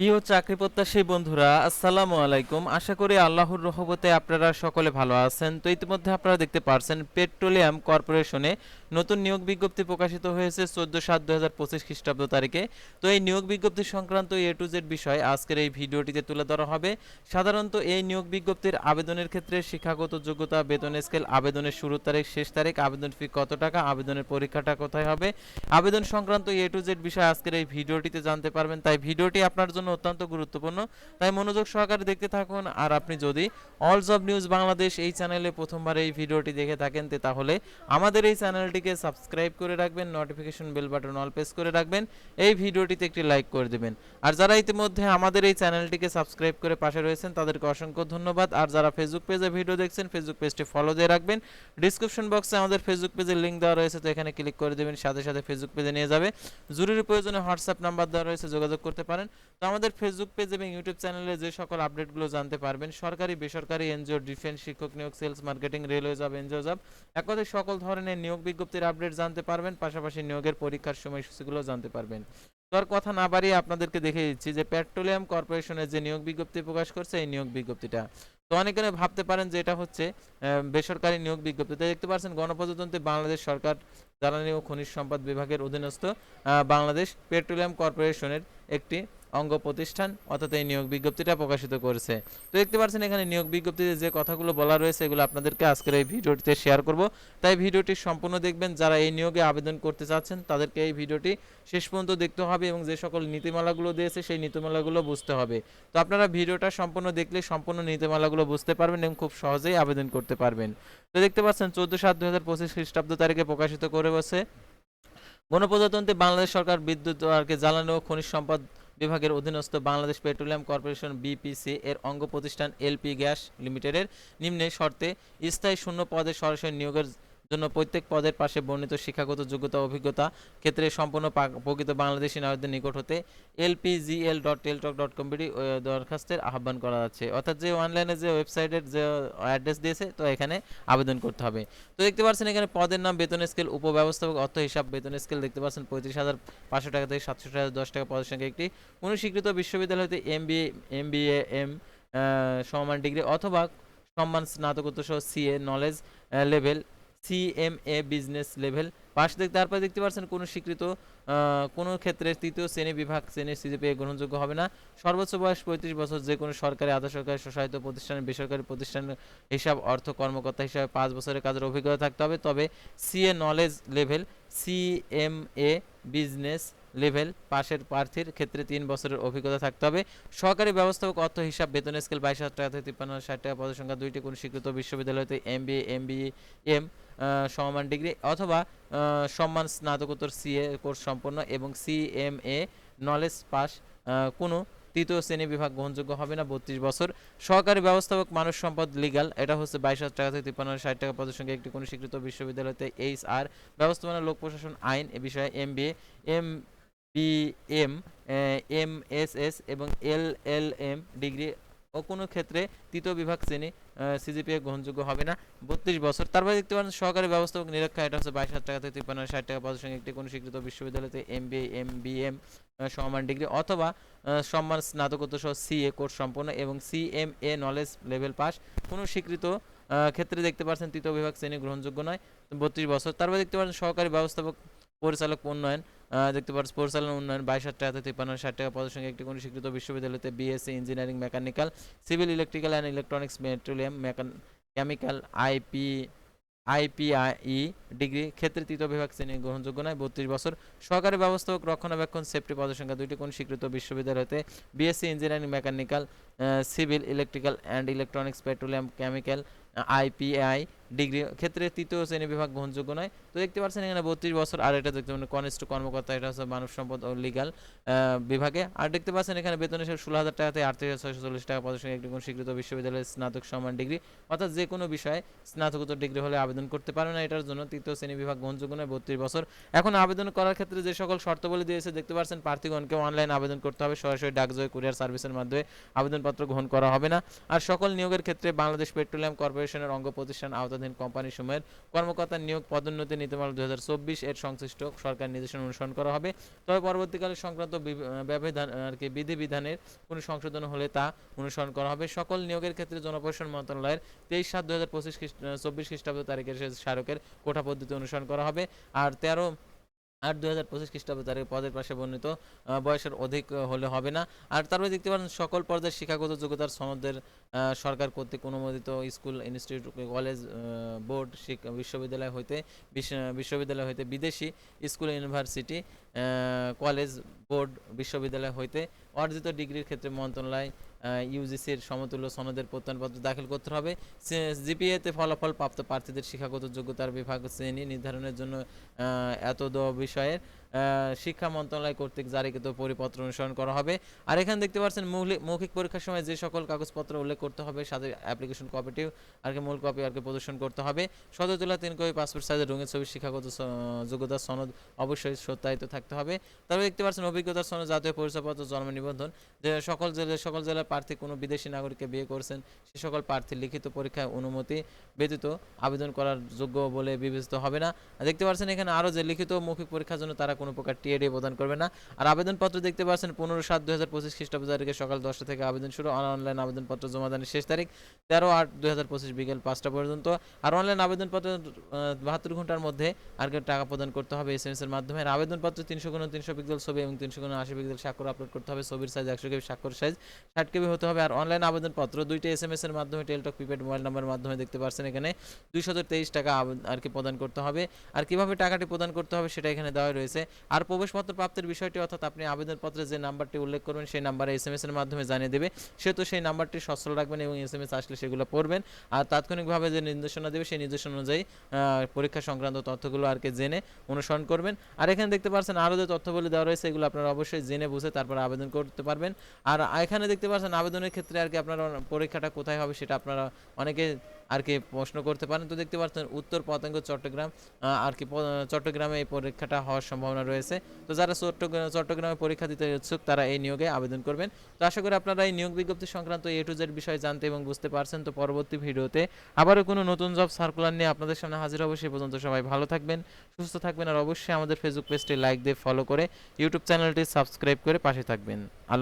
প্রিয় চাকরি প্রত্যাশী বন্ধুরা, আসসালামু আলাইকুম। আশা করি আল্লাহর রহমতে আপনারা সকলে ভালো আছেন। তো ইতিমধ্যে আপনারা দেখতে পারছেন, পেট্রোলিয়াম কর্পোরেশনে নতুন নিয়োগ বিজ্ঞপ্তি প্রকাশিত হয়েছে চোদ্দ সাত দু হাজার পঁচিশ খ্রিস্টাব্দ তারিখে। তো এই নিয়োগ বিজ্ঞপ্তি সংক্রান্ত এ টু জেড বিষয় আজকের এই ভিডিওটিতে তুলে ধরা হবে। সাধারণত এই নিয়োগ বিজ্ঞপ্তির আবেদনের ক্ষেত্রে শিক্ষাগত যোগ্যতা, বেতন স্কেল, আবেদনের শুরু তারিখ, শেষ তারিখ, আবেদন ফি কত টাকা, আবেদনের পরীক্ষাটা কোথায় হবে। আবেদন সংক্রান্ত এ টু জেড বিষয় আজকের এই ভিডিওটিতে জানতে পারবেন। তাই ভিডিওটি আপনার জন্য অত্যন্ত গুরুত্বপূর্ণ। তাই মনোযোগ সহকারে দেখতে থাকুন। আর আপনি যদি অল জব নিউজ বাংলাদেশ এই চ্যানেলে প্রথমবার এই ভিডিওটি দেখে থাকেন তাহলে আমাদের এই চ্যানেলটিকে সাবস্ক্রাইব করে রাখবেন notification bell button all press করে রাখবেন, এই ভিডিওটিতে একটি লাইক করে দেবেন। আর যারা ইতিমধ্যে আমাদের এই চ্যানেলটিকে সাবস্ক্রাইব করে পাশে রয়েছেন, তাদেরকে অসংখ্য ধন্যবাদ। আর যারা ফেসবুক পেজে ভিডিও দেখছেন ফেসবুক পেজটি ফলো দিয়ে রাখবেন। ডিসক্রিপশন বক্সে আমাদের ফেসবুক পেজের লিঙ্ক দেওয়া রয়েছে, তো এখানে ক্লিক করে দেবেন, সাথে সাথে ফেসবুক পেজে নিয়ে যাবে। জরুরি প্রয়োজনে হোয়াটসঅ্যাপ নাম্বার দেওয়া রয়েছে, যোগাযোগ করতে পারেন। তো আমাদের ফেসবুক পেজ এবং ইউটিউব চ্যানেলে যে সকল আপডেটগুলো জানতে পারবেন, সরকারি, বেসরকারি এনজিও ডিফেন্স শিক্ষক নিয়োগ sales marketing railway job NGO job এক সকল ধরনের নিয়োগ বিজ্ঞপ্তির আপডেট জানতে পারবেন, পাশাপাশি নিয়োগের পরীক্ষার সময়সূচিগুলো জানতে পারবেন। তো আর কথা না বাড়িয়ে আপনাদেরকে দেখে দিচ্ছি যে পেট্রোলিয়াম কর্পোরেশনের যে নিয়োগ বিজ্ঞপ্তি প্রকাশ করছে, এই নিয়োগ বিজ্ঞপ্তিটা। তো অনেকে ভাবতে পারেন যে এটা হচ্ছে বেসরকারি নিয়োগ বিজ্ঞপ্তি। তো দেখতে পাচ্ছেন, গণপ্রজাতন্ত্রী বাংলাদেশ সরকার জ্বালানি ও খনিজ সম্পদ বিভাগের অধীনস্থ বাংলাদেশ পেট্রোলিয়াম কর্পোরেশনের একটি অঙ্গ প্রতিষ্ঠান অর্থাৎ এই নিয়োগ বিজ্ঞপ্তিটা প্রকাশিত করেছে। তো দেখতে পাচ্ছেন এখানে নিয়োগ বিজ্ঞপ্তিতে যে কথাগুলো বলা রয়েছে, এগুলো আপনাদেরকে আজকের এই ভিডিওটিতে শেয়ার করব। তাই ভিডিওটি সম্পূর্ণ দেখবেন। যারা এই নিয়োগে আবেদন করতে চাচ্ছেন, তাদেরকে এই ভিডিওটি শেষ পর্যন্ত দেখতে হবে এবং যে সকল নীতিমালাগুলো দিয়েছে, সেই নীতিমালাগুলো বুঝতে হবে। তো আপনারা ভিডিওটা সম্পূর্ণ দেখলে সম্পূর্ণ নীতিমালাগুলো বুঝতে পারবেন এবং খুব সহজেই আবেদন করতে পারবেন। তো দেখতে পাচ্ছেন, চোদ্দ সাত দু হাজার পঁচিশ খ্রিস্টাব্দ তারিখে প্রকাশিত করে বসে। গণপ্রজাতন্ত্রী বাংলাদেশ সরকার বিদ্যুৎ আর জ্বালানি ও খনিজ সম্পদ বিভাগের অধীনস্থ বাংলাদেশ পেট্রোলিয়াম কর্পোরেশন বিপিসি এর অঙ্গ প্রতিষ্ঠান এলপি গ্যাস লিমিটেডের নিম্নে শর্তে স্থায়ী শূন্য পদে সরাসরি নিয়োগের জন্য প্রত্যেক পদের পাশে বর্ণিত শিক্ষাগত যোগ্যতা, অভিজ্ঞতা ক্ষেত্রে সম্পূর্ণ প্রকৃত বাংলাদেশি নাগরিকদের নিকট হতে LPGL dot Teletalk dot com BD দরখাস্তের আহ্বান করা যাচ্ছে অর্থাৎ যে অনলাইনে যে ওয়েবসাইটের যে অ্যাড্রেস দিয়েছে, তো এখানে আবেদন করতে হবে। তো দেখতে পাচ্ছেন এখানে পদের নাম, বেতন স্কেল, উপব্যবস্থাপক, অর্থ হিসাব, বেতন স্কেল দেখতে পাচ্ছেন পঁয়ত্রিশ হাজার পাঁচশো টাকা থেকে সাতশো টাকা দশ টাকা পদের সঙ্গে একটি। কোনো স্বীকৃত বিশ্ববিদ্যালয় হতে M B M B M সমমান ডিগ্রি অথবা সম্মান স্নাতকোত্তর সহ CA knowledge level CMA business level pass দেখতে তারপর দেখতে পাচ্ছেন কোনো স্বীকৃত কোনো ক্ষেত্রে তৃতীয় শ্রেণি বিভাগ, শ্রেণির সিজিপিএ গ্রহণযোগ্য হবে না। সর্বোচ্চ বয়স পঁয়ত্রিশ বছর যে কোনো সরকারি আধা সরকারি স্বশাসিত প্রতিষ্ঠানের বেসরকারি প্রতিষ্ঠান হিসাব, অর্থ কর্মকর্তা হিসাবে পাঁচ বছরের কাজের অভিজ্ঞতা থাকতে হবে। তবে CA knowledge level CMA business level পাশের প্রার্থীর ক্ষেত্রে তিন বছরের অভিজ্ঞতা থাকতে হবে। সহকারী ব্যবস্থাপক, অর্থ, হিসাব, বেতন, স্কেল, বাইশ হাজার টাকা থেকে তিপ্পান্ন ষাট টাকা পদসংখ্যা দুইটি, কোনো স্বীকৃত বিশ্ববিদ্যালয়তে M B M B M সমমান ডিগ্রি অথবা সম্মান স্নাতকোত্তর সিএ কোর্স সম্পন্ন এবং সিএমএ নলেজ পাস কোনো তৃতীয় শ্রেণি বিভাগ গ্রহণযোগ্য হবে না, বত্রিশ বছর। সহকারী ব্যবস্থাপক, মানব সম্পদ লিগাল এটা হচ্ছে বাইশ হাজার টাকা থেকে তিপ্পান্ন ষাট টাকা, পদের সঙ্গে একটি, কোনো স্বীকৃত বিশ্ববিদ্যালয়তে এইচ আর, ব্যবস্থাপনা, লোক প্রশাসন, আইন এ বিষয়ে M B M B M M S S এবং এল এল এম ডিগ্রি ও কোনো ক্ষেত্রে তৃতীয় বিভাগ শ্রেণি সিজিপিএ গ্রহণযোগ্য হবে না। বত্রিশ বছর। তারপরে দেখতে পারেন সহকারী ব্যবস্থাপক নিরীক্ষা এটা হচ্ছে বাইশ হাজার টাকা থেকে তিপ্পান্ন ষাট টাকা পদের সঙ্গে একটি কোনো স্বীকৃত বিশ্ববিদ্যালয়তে M B M B M সমান ডিগ্রি অথবা সম্মান স্নাতকোত্তর সহ সিএ কোর্স সম্পন্ন এবং সিএমএ নলেজ লেভেল পাস কোনো স্বীকৃত ক্ষেত্রে দেখতে পাচ্ছেন তৃতীয় বিভাগ শ্রেণি গ্রহণযোগ্য নয়। বত্রিশ বছর। তারপরে দেখতে পাচ্ছেন সহকারী ব্যবস্থাপক পরিচালক উন্নয়ন দেখতে পাচ্ছেন পরিচালনা উন্নয়ন, বাইশ হাজার টাকা, তিপ্পান্ন ষাট টাকা পদের সঙ্গে একটি কোনো স্বীকৃত বিশ্ববিদ্যালয়তে BSc engineering mechanical civil electrical and electronics petroleum মেকান chemical IP IPI degree ক্ষেত্রে তৃতীয় বিভাগ শ্রেণি গ্রহণযোগ্য নয়, বত্রিশ বছর। সহকারী ব্যবস্থাপক, রক্ষণাবেক্ষণ সেফটি পদের সংখ্যা দুইটি কোন স্বীকৃত বিশ্ববিদ্যালয়তে BSc engineering mechanical civil electrical and electronics petroleum chemical IPI degree, ক্ষেত্রে তৃতীয় শ্রেণি বিভাগ গ্রহণযোগ্য নয়। তো দেখতে পাচ্ছেন এখানে বত্রিশ বছর, আর এটা দেখতে পাচ্ছেন কনিষ্ঠ কর্মকর্তা, এটা হচ্ছে মানব সম্পদ ও লিগাল বিভাগে। আর দেখতে পাচ্ছেন এখানে বেতন হিসেবে ষোলো হাজার টাকা থেকে আটত্রিশ হাজার ছয়শো চল্লিশ টাকা পদের সঙ্গে একটি কোন স্বীকৃত বিশ্ববিদ্যালয়ের স্নাতক সমান ডিগ্রি। অর্থাৎ যে কোনো বিষয়ে স্নাতকোত্তর ডিগ্রি হলে আবেদন করতে পারবে না, এটার জন্য তৃতীয় শ্রেণি বিভাগ গ্রহণযোগ্য নয়, বত্রিশ বছর। এখন আবেদন করার ক্ষেত্রে যে সকল শর্তাবলী দিয়েছে, দেখতে পাচ্ছেন প্রার্থীগণকে অনলাইন আবেদন করতে হবে। সরাসরি ডাকজয় কুরিয়ার সার্ভিসের মাধ্যমে আবেদনপত্র গ্রহণ করা হবে না। আর সকল নিয়োগের ক্ষেত্রে বাংলাদেশ পেট্রোলিয়াম কর্পোরেশনের অঙ্গ প্রতিষ্ঠান আওতাধীন মালিকানাধীন কোম্পানিসমূহের কর্মকর্তা নিয়োগ পদোন্নতি নীতিমালা দুই এর সংশ্লিষ্ট সরকার নির্দেশনা অনুসরণ করা হবে। তবে পরবর্তীকালে সংক্রান্ত ব্যবধান, আর কি বিধিবিধানের কোনো সংশোধন হলে তা অনুসরণ করা হবে। সকল নিয়োগের ক্ষেত্রে জনপ্রশাসন মন্ত্রণালয়ের তেইশ সাত দু হাজার পঁচিশ খ্রিস্ট, চব্বিশ খ্রিস্টাব্দ তারিখের স্মারকের কোটা পদ্ধতি অনুসরণ করা হবে। আর তেরো আট দু হাজার পঁচিশ খ্রিস্টাব্দে তার পদের পাশে বর্ণিত বয়সের অধিক হলে হবে না। আর তারপরে দেখতে পারেন সকল পর্যায়ের শিক্ষাগত যোগ্যতার সনদের সরকার কর্তৃক অনুমোদিত স্কুল, ইনস্টিটিউট, কলেজ বোর্ড বিশ্ববিদ্যালয় হইতে, বিশ্ব- বিশ্ববিদ্যালয় হইতে বিদেশি স্কুল, ইউনিভার্সিটি। কলেজ বোর্ড বিশ্ববিদ্যালয় হইতে অর্জিত ডিগ্রির ক্ষেত্রে মন্ত্রণালয় ইউজিসির সমতুল্য সনদের প্রত্যয়নপত্র দাখিল করতে হবে। জিপিএতে ফলাফল প্রাপ্ত প্রার্থীদের শিক্ষাগত যোগ্যতার বিভাগ শ্রেণি নির্ধারণের জন্য এত বিষয়ের শিক্ষা মন্ত্রণালয় কর্তৃক জারিকৃত পরিপত্র অনুসরণ করা হবে। আর এখানে দেখতে পাচ্ছেন মৌখিক পরীক্ষার সময় যে সকল কাগজপত্র উল্লেখ করতে হবে, সাথে অ্যাপ্লিকেশন কপিটিও আর কি মূল কপি আর কি প্রদর্শন করতে হবে। সদর তোলা তিন কপি পাসপোর্ট সাইজের রঙিন ছবি, শিক্ষাগত যোগ্যতার সনদ অবশ্যই সত্যায়িত থাকতে হবে। তারপরে দেখতে পাচ্ছেন অভিজ্ঞতার সনদ জাতীয় পরিচয়পত্র, জন্ম নিবন্ধন। যে সকল জেলার সকল জেলার প্রার্থী কোনো বিদেশি নাগরিককে বিয়ে করছেন, সে সকল প্রার্থী লিখিত পরীক্ষায় অনুমতি ব্যতীত আবেদন করার যোগ্য বলে বিবেচিত হবে না। দেখতে পাচ্ছেন এখানে আরও যে লিখিত মৌখিক পরীক্ষার জন্য তারা কোনো প্রকার টিএডি প্রদান করবে না। আর আবেদনপত্র দেখতে পাচ্ছেন পনেরো সাত দুই হাজার পঁচিশ খ্রিস্টাব্দ তারিখে সকাল দশটা থেকে আবেদন শুরু। অনলাইন আবেদনপত্র জমা দানের শেষ তারিখ তেরো আট দুই হাজার পঁচিশ বিকেল পাঁচটা পর্যন্ত। আর অনলাইন আবেদনপত্র বাহাত্তর ঘণ্টার মধ্যে আর টাকা প্রদান করতে হবে এস এর মাধ্যমে। আর আবেদনপত্র তিনশো গুণ তিনশো পিক্সেল ছবি এবং তিনশো গুণ আশি পিক্সেল স্বাক্ষর আপলোড করতে হবে। ছবির সাইজ একশো কেবি স্বাক্ষর সাইজ ষাট কেবি হতে হবে। আর অনলাইন আবেদনপত্র, দুইটা এস এম এস এর মাধ্যমে টেলটক প্রিপেড মোবাইল নাম্বারের মাধ্যমে দেখতে পাচ্ছেন এখানে। দুইশো তেইশ টাকা আর কি প্রদান করতে হবে। আর কীভাবে টাকাটি প্রদান করতে হবে সেটা এখানে দেওয়া রয়েছে। আর প্রবেশপত্র প্রাপ্তির বিষয়টি অর্থাৎ আপনি আবেদনপত্রে যে নাম্বারটি উল্লেখ করবেন সেই নাম্বারে এস এম এস এর মাধ্যমে জানিয়ে দেবে। সেহেতু সেই নাম্বারটি সচল রাখবেন এবং এস এম এস আসলে সেগুলো পড়বেন। আর তাৎক্ষণিকভাবে যে নির্দেশনা দেবে সেই নির্দেশনা অনুযায়ী পরীক্ষা সংক্রান্ত তথ্যগুলো আর কি জেনে অনুসরণ করবেন। আর এখানে দেখতে পাচ্ছেন আরও যে তথ্যগুলি দেওয়া রয়েছে, এগুলো আপনারা অবশ্যই জেনে বুঝে তারপর আবেদন করতে পারবেন। আর এখানে দেখতে পাচ্ছেন আবেদনের ক্ষেত্রে আর কি আপনারা পরীক্ষাটা কোথায় হবে সেটা আপনারা অনেকে আর কি প্রশ্ন করতে পারেন। তো দেখতে পাচ্ছেন উত্তর পতঙ্গ চট্টগ্রাম আর কি চট্টগ্রামে এই পরীক্ষাটা হওয়ার সম্ভাবনা রয়েছে। তো যারা চট্টগ্রাম চট্টগ্রামে পরীক্ষা দিতে ইচ্ছুক তারা এই নিয়োগে আবেদন করবেন। তো আশা করি আপনারা এই নিয়োগ বিজ্ঞপ্তি সংক্রান্ত এ টু জেড বিষয়ে জানতে এবং বুঝতে পারছেন। তো পরবর্তী ভিডিওতে আবারও কোনো নতুন জব সার্কুলার নিয়ে আপনাদের সামনে হাজির হব। সে পর্যন্ত সবাই ভালো থাকবেন, সুস্থ থাকবেন আর অবশ্যই আমাদের ফেসবুক পেজটি লাইক দিয়ে ফলো করে ইউটিউব চ্যানেলটি সাবস্ক্রাইব করে পাশে থাকবেন। আল্লাহ